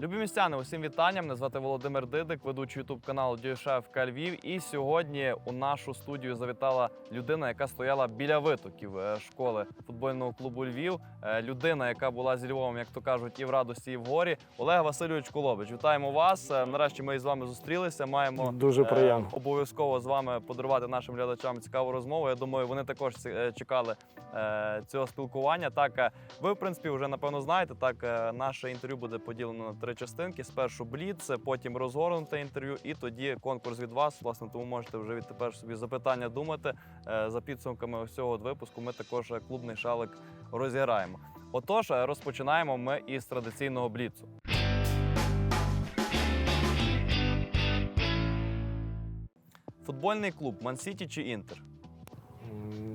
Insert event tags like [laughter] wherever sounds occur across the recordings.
Любі містяни, усім вітання. Мене звати Володимир Дидик, ведучий ютуб каналу Дюшевка Львів. І сьогодні у нашу студію завітала людина, яка стояла біля витоків е, школи футбольного клубу Львів. Е, Людина, яка була зі Львовом, як то кажуть, і в радості, і в горі. Олег Васильович Колобич. Вітаємо вас. Е, Нарешті ми з вами зустрілися. Маємо Дуже е, приємно. обов'язково з вами подарувати нашим глядачам цікаву розмову. Я думаю, вони також чекали е, цього спілкування. Так, ви, в принципі, вже напевно знаєте. Так, е, наше інтерв'ю буде поділено на три частинки: спершу бліц, потім розгорнуте інтерв'ю, і тоді конкурс від вас. Власне, тому можете вже відтепер собі запитання думати. Е, За підсумками ось цього випуску ми також клубний шалик розіграємо. Отож, е, розпочинаємо ми із традиційного бліцу. Футбольний клуб Мансіті чи Інтер?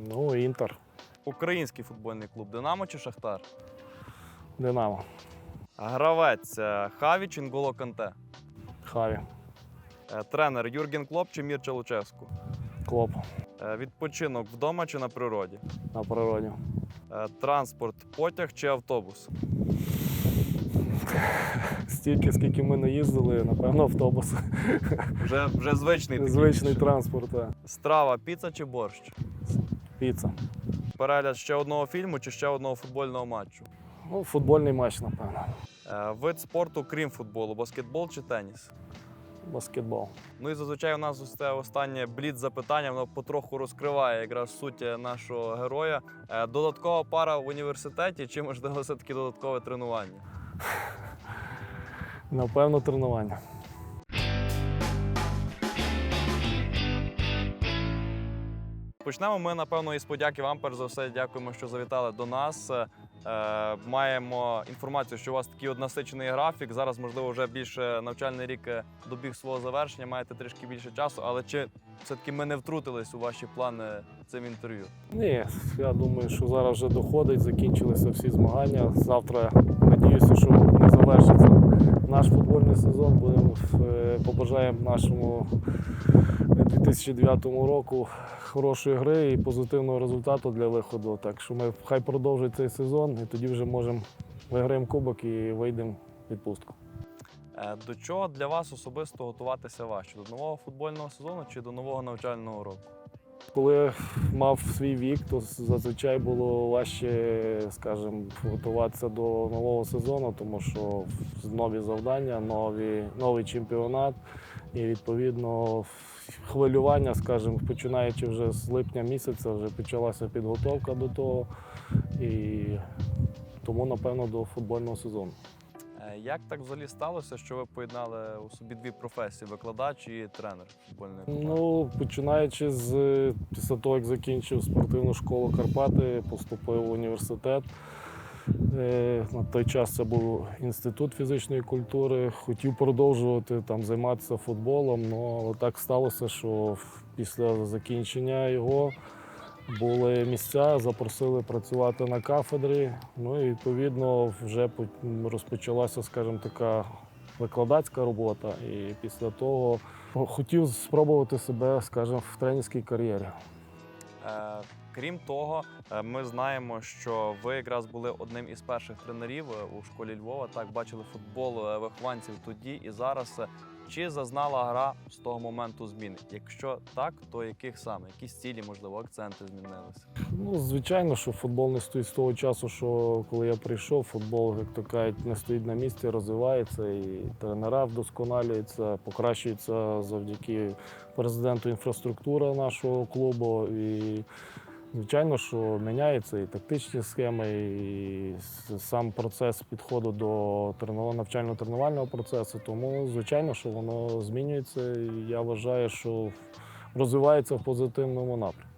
Ну, Інтер, Український футбольний клуб Динамо чи Шахтар? Динамо, Гравець е, Хаві чи Нголо Канте? Хаві, Е, Тренер Юрген Клоп чи Мірча Луческу? Клоп Е, Відпочинок вдома чи на природі? на природі. Транспорт, потяг чи автобус? [laughs] Стільки, скільки ми не їздили, напевно, автобус. Вже, вже звичний такий Звичний більше. транспорт. так. Страва, піца чи борщ? Піца. Перегляд ще одного фільму чи ще одного футбольного матчу? Ну, футбольний матч, напевно. Е, Вид спорту, крім футболу, баскетбол чи теніс? Баскетбол. Ну і зазвичай у нас ось це останнє бліц запитання, воно потроху розкриває якраз суть е, нашого героя. Е, Додаткова пара в університеті чи можливо все-таки додаткове тренування? [laughs] Напевно, тренування. Почнемо ми, напевно, із подяки вам. Перш за все, дякуємо, що завітали до нас. Е, маємо інформацію, що у вас такий от насичений графік. Зараз, можливо, вже більше навчальний рік е, добіг свого завершення, маєте трішки більше часу. Але чи все-таки ми не втрутились у ваші плани цим інтерв'ю? Ні, я думаю, що зараз вже доходить, закінчилися всі змагання. Завтра надіюся, що не завершиться наш футбольний сезон. Будемо е, побажаємо нашому 2009 року хорошої гри і позитивного результату для виходу. Так що ми хай продовжить цей сезон, і тоді вже можемо виграємо кубок і вийдемо в відпустку. Е, До чого для вас особисто готуватися важче? До нового футбольного сезону чи до нового навчального року? Коли мав свій вік, то зазвичай було важче, скажімо, готуватися до нового сезону, тому що нові завдання, нові, новий чемпіонат і відповідно хвилювання, скажімо, починаючи вже з липня місяця, вже почалася підготовка до того. І тому, напевно, до футбольного сезону. Е, Як так взагалі сталося, що ви поєднали у собі дві професії викладач і тренер футбольної команди? Ну, починаючи з після того, як закінчив спортивну школу Карпати, поступив в університет. Е, На той час це був інститут фізичної культури. Хотів продовжувати там займатися футболом, ну, але так сталося, що після закінчення його були місця, запросили працювати на кафедрі. Ну і відповідно вже розпочалася, скажімо, така викладацька робота. І після того хотів спробувати себе, скажімо, в тренерській кар'єрі. Крім того, е, ми знаємо, що ви якраз були одним із перших тренерів е, у школі Львова. Так бачили футбол е, вихованців тоді і зараз. Чи зазнала гра з того моменту змін? Якщо так, то яких саме? Якісь цілі, можливо, акценти змінилися? Ну, звичайно, що футбол не стоїть з того часу, що коли я прийшов, футбол, як то кажуть, не стоїть на місці, розвивається, і тренера вдосконалюються, покращується завдяки президенту інфраструктура нашого клубу. І звичайно, що міняються і тактичні схеми, і сам процес підходу до тренувального- навчально-тренувального процесу. Тому, звичайно, що воно змінюється. І я вважаю, що розвивається в позитивному напрямку.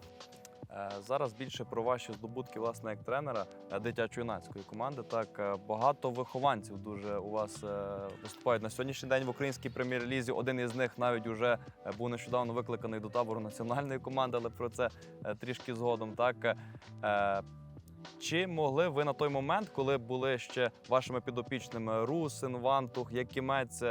Е, Зараз більше про ваші здобутки, власне, як тренера е, дитячо-юнацької команди. Так е, багато вихованців дуже у вас виступають на сьогоднішній день в українській прем'єр-лізі. Один із них навіть уже був нещодавно викликаний до табору національної команди, але про це трішки згодом. Так чи могли ви на той момент, коли були ще вашими підопічними Русин, Вантух, Якімець,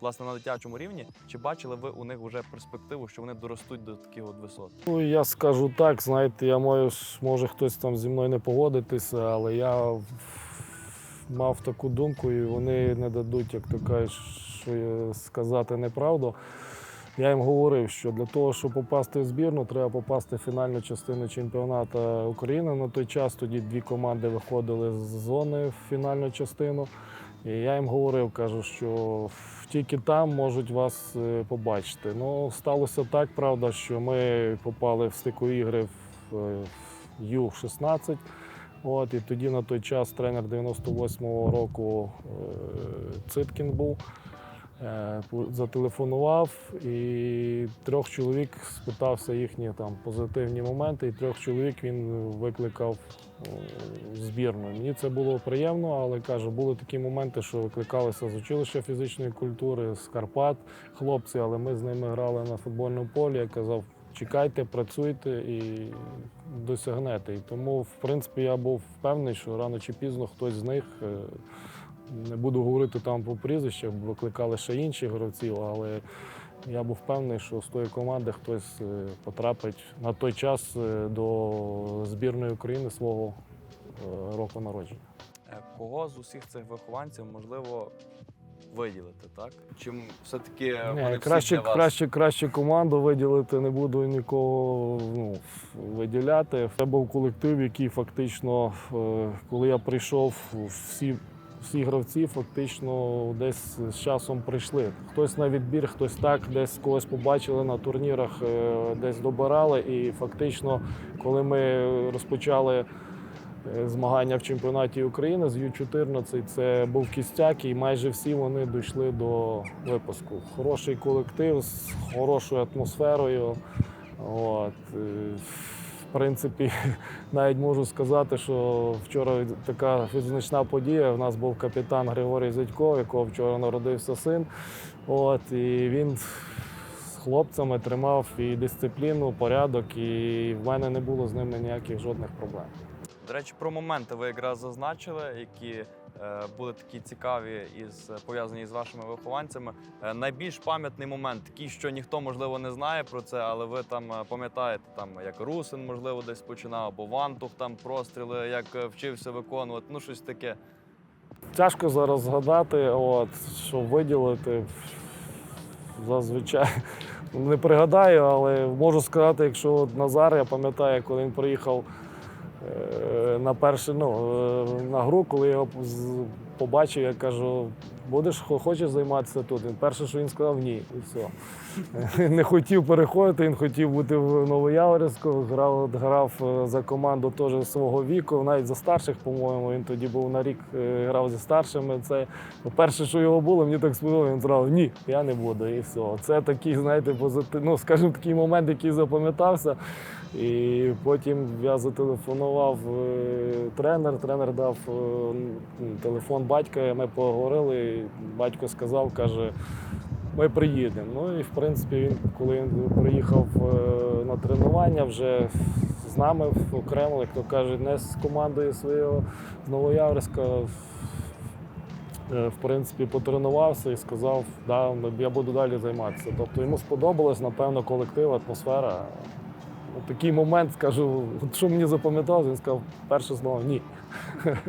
власне на дитячому рівні, чи бачили ви у них вже перспективу, що вони доростуть до таких от висот? Ну, я скажу так, знаєте, я маю, може хтось там зі мною не погодитися, але я мав таку думку, і вони не дадуть, як то що сказати неправду. Я їм говорив, що для того, щоб попасти в збірну, треба попасти в фінальну частину чемпіонату України. На той час тоді дві команди виходили з зони в фінальну частину. І я їм говорив, кажу, що тільки там можуть вас е, побачити. Ну, сталося так, правда, що ми попали в стикові ігри в, е, Ю-16. От, і тоді на той час тренер 98-го року е, Циткін був. Зателефонував і трьох чоловік спитався їхні там позитивні моменти, і трьох чоловік він викликав збірну. Мені це було приємно, але кажу, були такі моменти, що викликалися з училища фізичної культури, з Карпат хлопці, але ми з ними грали на футбольному полі. Я казав, чекайте, працюйте і досягнете. І тому, в принципі, я був впевнений, що рано чи пізно хтось з них. е, Не буду говорити там по прізвищах, викликали ще інших гравців, але я був впевнений, що з тої команди хтось е, потрапить на той час е, до збірної України свого е, року народження. Кого з усіх цих вихованців можливо виділити, так? Чим все-таки вони Ні, всі краще, для вас? краще, краще команду виділити, не буду нікого ну, виділяти. Це був колектив, який фактично, коли я прийшов, всі, всі гравці фактично десь з часом прийшли. Хтось на відбір, хтось так, десь когось побачили на турнірах, е, десь добирали. І фактично, коли ми розпочали. е, Змагання в чемпіонаті України з Ю-14 це був кістяк, і майже всі вони дійшли до випуску. Хороший колектив з хорошою атмосферою. От. В принципі, [laughs] навіть можу сказати, що вчора така відзначна подія. У нас був капітан Григорій Зятько, у якого вчора народився син. От, і він з хлопцями тримав і дисципліну, порядок, і в мене не було з ними ніяких жодних проблем. До речі, про моменти ви якраз зазначили, які були такі цікаві із пов'язані з вашими вихованцями. Е, найбільш пам'ятний момент, такий, що ніхто можливо не знає про це, але ви там е, пам'ятаєте, там як Русин, можливо, десь починав, або Вантух там простріли, як е, вчився виконувати. Ну щось таке. Тяжко зараз згадати, от, що виділити. Зазвичай не пригадаю, але можу сказати, якщо Назар, я пам'ятаю, коли він приїхав е, на перше, ну, е, на гру, коли я його побачив, я кажу, будеш хочеш займатися тут? Перше, що він сказав, ні, і все. [laughs] Не хотів переходити, він хотів бути в Новояворівську, грав, грав е, за команду теж свого віку, навіть за старших, по-моєму, він тоді був на рік е, грав зі старшими. Це перше, що його було, мені так сподобалося, він сказав, ні, я не буду. І все. Це такий, знаєте, позитив, ну, скажімо, такий момент, який запам'ятався. І потім я зателефонував е, тренер, тренер дав телефон батька, ми поговорили. Батько сказав, каже, ми приїдемо. Ну і в принципі, він, коли він приїхав е, на тренування, вже з нами окремо, як то кажуть, не з командою свого з Новояврська. е, В принципі, потренувався і сказав, да, я буду далі займатися. Тобто йому сподобалось, напевно, колектив, атмосфера. От такий момент, скажу, що мені запам'яталося, він сказав перше слово ні. [laughs]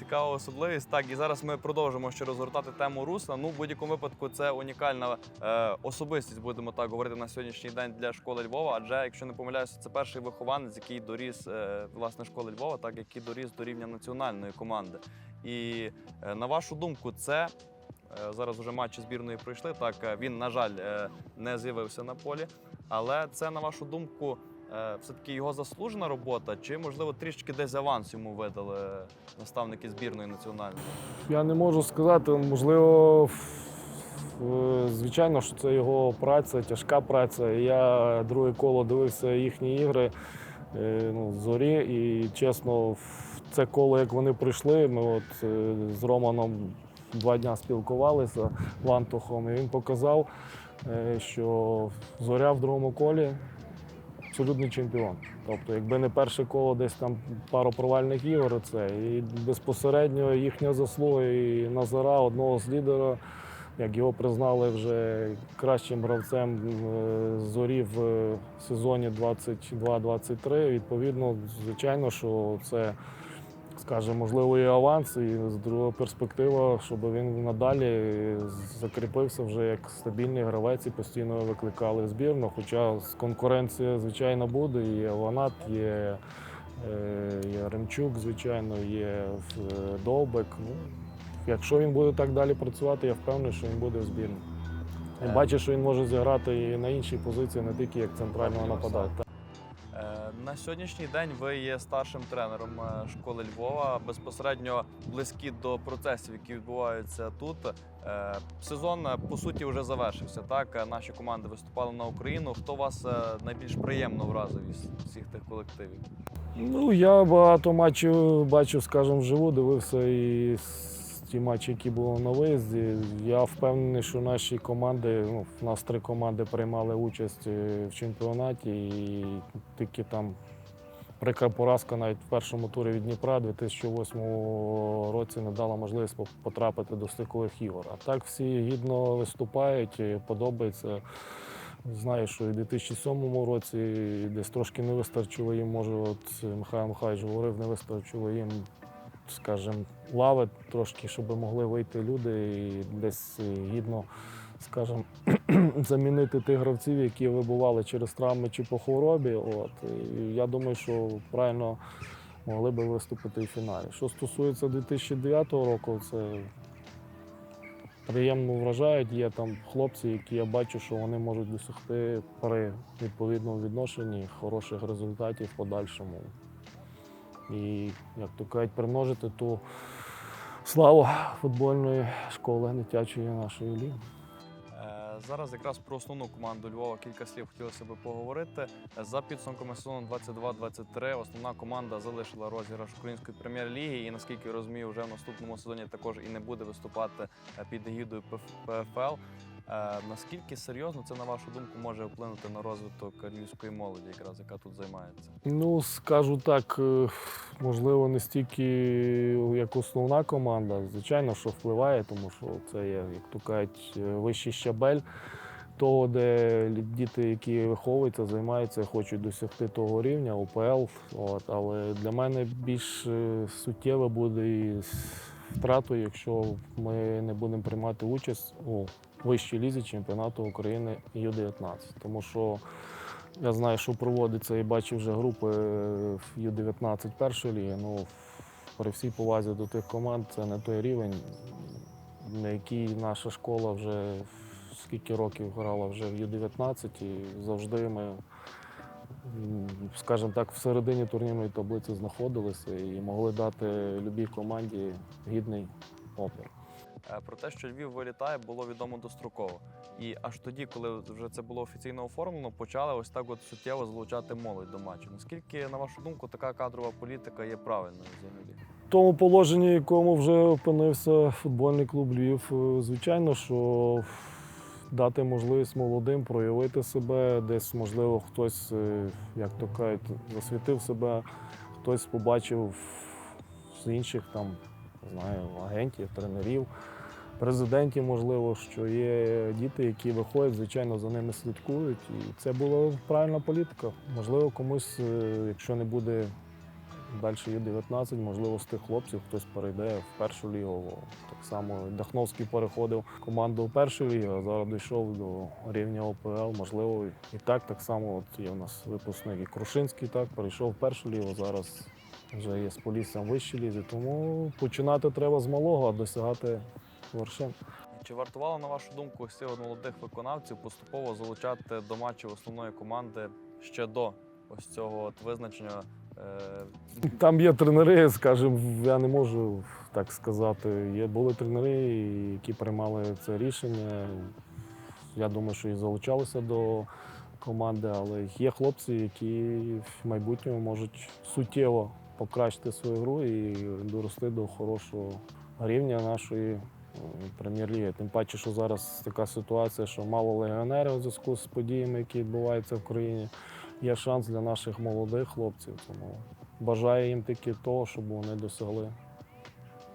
Цікава особливість. Так, і зараз ми продовжимо ще розгортати тему Русла. Ну, в будь-якому випадку, це унікальна е, особистість, будемо так говорити на сьогоднішній день для школи Львова. Адже, якщо не помиляюся, це перший вихованець, який доріс е, власне школи Львова, так який доріс до рівня національної команди. І е, на вашу думку, це е, зараз вже матчі збірної пройшли. Так е, він, на жаль, е, не з'явився на полі. Але це, на вашу думку, все-таки його заслужена робота, чи можливо трішки десь аванс йому видали наставники збірної національної? Я не можу сказати, можливо, е, звичайно, що це його праця, тяжка праця. Я друге коло дивився їхні ігри е, ну, зорі, і чесно, це коло, як вони прийшли, ми от е, з Романом два дні спілкувалися Вантухом, і він показав, е, що зоря в другому колі абсолютний чемпіон. Тобто, якби не перше коло, десь там пару провальних ігор, це і безпосередньо їхня заслуга і Назара, одного з лідера, як його признали вже кращим гравцем е, зорі в е, сезоні 22-23. Відповідно, звичайно, що це скажімо, можливо, і аванс, і з другого перспектива, щоб він надалі закріпився вже як стабільний гравець і постійно викликали збірну. Хоча конкуренція, звичайно, буде. Є Ванат, є, е, є Ремчук, звичайно, є е, Довбек. Ну, якщо він буде так далі працювати, я впевнений, що він буде в збірні. Е. бачу, що він може зіграти і на іншій позиції, не тільки як центрального нападати. Сьогоднішній день ви є старшим тренером е, школи Львова, безпосередньо близькі до процесів, які відбуваються тут. Е, Сезон е, по суті вже завершився. Так наші команди виступали на Україну. Хто вас найбільш приємно вразив із всіх тих колективів? Ну, я багато матчів бачив, скажімо, вживу, дивився і ті матчі, які були на виїзді. Я впевнений, що наші команди, ну, в нас три команди приймали участь в чемпіонаті, і тільки там прикра поразка навіть в першому турі від Дніпра 2008 році не дала можливість потрапити до стикових ігор. А так всі гідно виступають, подобається. Знаю, що і в 2007 році десь трошки не вистачило їм, може, от Михайло Михайлович говорив, не вистачило їм, скажімо, лави трошки, щоб могли вийти люди і десь гідно, скажімо, [clears throat] замінити тих гравців, які вибували через травми чи по хворобі. От. І я думаю, що правильно могли би виступити і в фіналі. Що стосується 2009 року, це приємно вражають. Є там хлопці, які я бачу, що вони можуть досягти при відповідному відношенні хороших результатів в подальшому. І, як то кажуть, примножити ту славу футбольної школи дитячої нашої ліги. Зараз якраз про основну команду Львова кілька слів хотілося би поговорити. За підсумками сезону 22-23 основна команда залишила розіграш української прем'єр-ліги і наскільки я розумію, вже в наступному сезоні також і не буде виступати е, під егідою ПФ- ПФЛ. Е, Наскільки серйозно це, на вашу думку, може вплинути на розвиток львівської молоді, якраз яка тут займається? Ну, скажу так, е, можливо, не стільки як основна команда. Звичайно, що впливає, тому що це є, як то кажуть, е, вищий щабель того, де діти, які виховуються, займаються, хочуть досягти того рівня, УПЛ. От. Але для мене більш суттєве буде і втратою, якщо ми не будемо приймати участь у вищій лізі чемпіонату України Ю-19. Тому що я знаю, що проводиться і бачив вже групи е, в Ю-19 першої ліги. Ну, при всій повазі до тих команд це не той рівень, на який наша школа вже скільки років грала вже в Ю-19, і завжди ми, скажімо так, в середині турнірної таблиці знаходилися і могли дати любій команді гідний опір. Е, Про те, що Львів вилітає, було відомо достроково. І аж тоді, коли вже це було офіційно оформлено, почали ось так от суттєво залучати молодь до матчу. Наскільки, на вашу думку, така кадрова політика є правильною взагалі? В тому положенні, в якому вже опинився футбольний клуб Львів, е, звичайно, що дати можливість молодим проявити себе, десь, можливо, хтось, е, як то кажуть, засвітив себе, хтось побачив з інших там, знаю, агентів, тренерів, президентів, можливо, що є діти, які виходять, звичайно, за ними слідкують. І це була правильна політика. Можливо, комусь, е, якщо не буде Далі є 19, можливо, з тих хлопців хтось перейде в першу лігу. Так само Дахновський переходив в команду в першу лігу, а зараз дійшов до рівня ОПЛ. Можливо, і так, так само от є у нас випускник і Крушинський так, перейшов в першу лігу, зараз вже є з поліссям в вищій лізі. Тому починати треба з малого, а досягати вершин. Чи вартувало, на вашу думку, цих молодих виконавців поступово залучати до матчів основної команди ще до ось цього от визначення? Е, Там є тренери, скажімо, я не можу так сказати. Є були тренери, які приймали це рішення. Я думаю, що і залучалися до команди, але є хлопці, які в майбутньому можуть суттєво покращити свою гру і дорости до хорошого рівня нашої прем'єр-ліги. Тим паче, що зараз така ситуація, що мало легіонерів у зв'язку з подіями, які відбуваються в країні. Є шанс для наших молодих хлопців. Тому бажаю їм тільки того, щоб вони досягли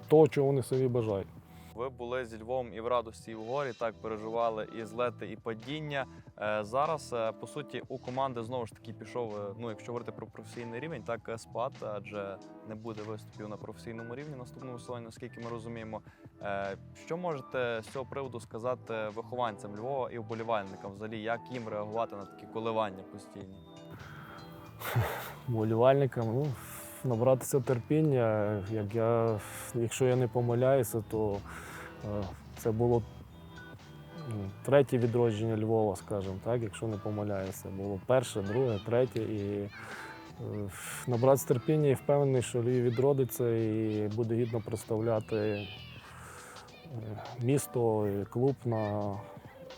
того, чого вони собі бажають. Ви були зі Львовом і в радості, і в горі, так переживали і злети, і падіння. Е, Зараз, е, по суті, у команди знову ж таки пішов, е, ну якщо говорити про професійний рівень, так спад, адже не буде виступів на професійному рівні наступного сезону, наскільки ми розуміємо. Що можете з цього приводу сказати вихованцям Львова і вболівальникам? Взагалі, як їм реагувати на такі коливання постійні? [laughs] Болівальникам ну, набратися терпіння. Як я, якщо я не помиляюся, то це було третє відродження Львова, скажімо так, якщо не помиляюся. Було перше, друге, третє. І е, набратися терпіння і впевнений, що Львів відродиться і буде гідно представляти е, місто і клуб на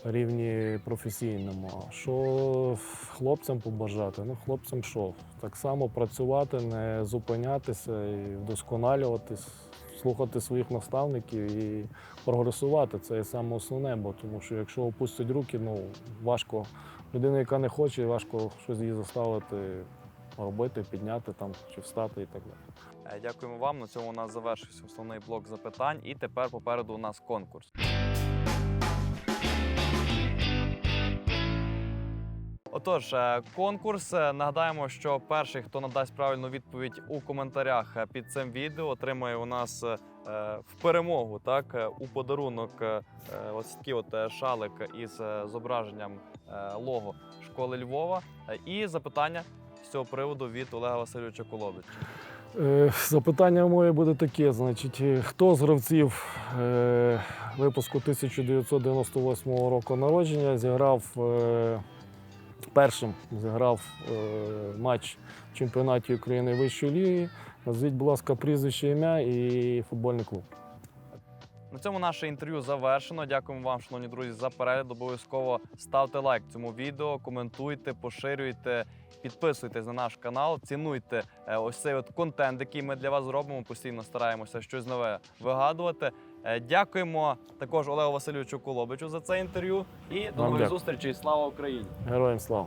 рівні професійному. Що хлопцям побажати? Ну, хлопцям що? Так само працювати, не зупинятися і вдосконалюватись, слухати своїх наставників і прогресувати. Це саме основне, бо тому що якщо опустять руки, ну важко. Людина, яка не хоче, важко щось її заставити робити, підняти там чи встати і так далі. Е, Дякуємо вам. На цьому у нас завершився основний блок запитань, і тепер попереду у нас конкурс. Отож, е, конкурс. Е, Нагадаємо, що перший, хто надасть правильну відповідь у коментарях е, під цим відео, отримає у нас в перемогу, так, у подарунок ось такий от шалик із зображенням лого школи Львова. І запитання з цього приводу від Олега Васильовича Колобича. Запитання моє буде таке: значить, хто з гравців випуску 1998 року народження зіграв першим зіграв е, матч в чемпіонаті України вищої ліги? Назвіть, будь ласка, прізвище ім'я і футбольний клуб. На цьому наше інтерв'ю завершено. Дякуємо вам, шановні друзі, за перегляд. Обов'язково ставте лайк цьому відео, коментуйте, поширюйте, підписуйтесь на наш канал, цінуйте е, ось цей от контент, який ми для вас зробимо. Постійно стараємося щось нове вигадувати. Е, Дякуємо також Олегу Васильовичу Колобичу за це інтерв'ю. І до нових зустрічей. Слава Україні! Героям слава!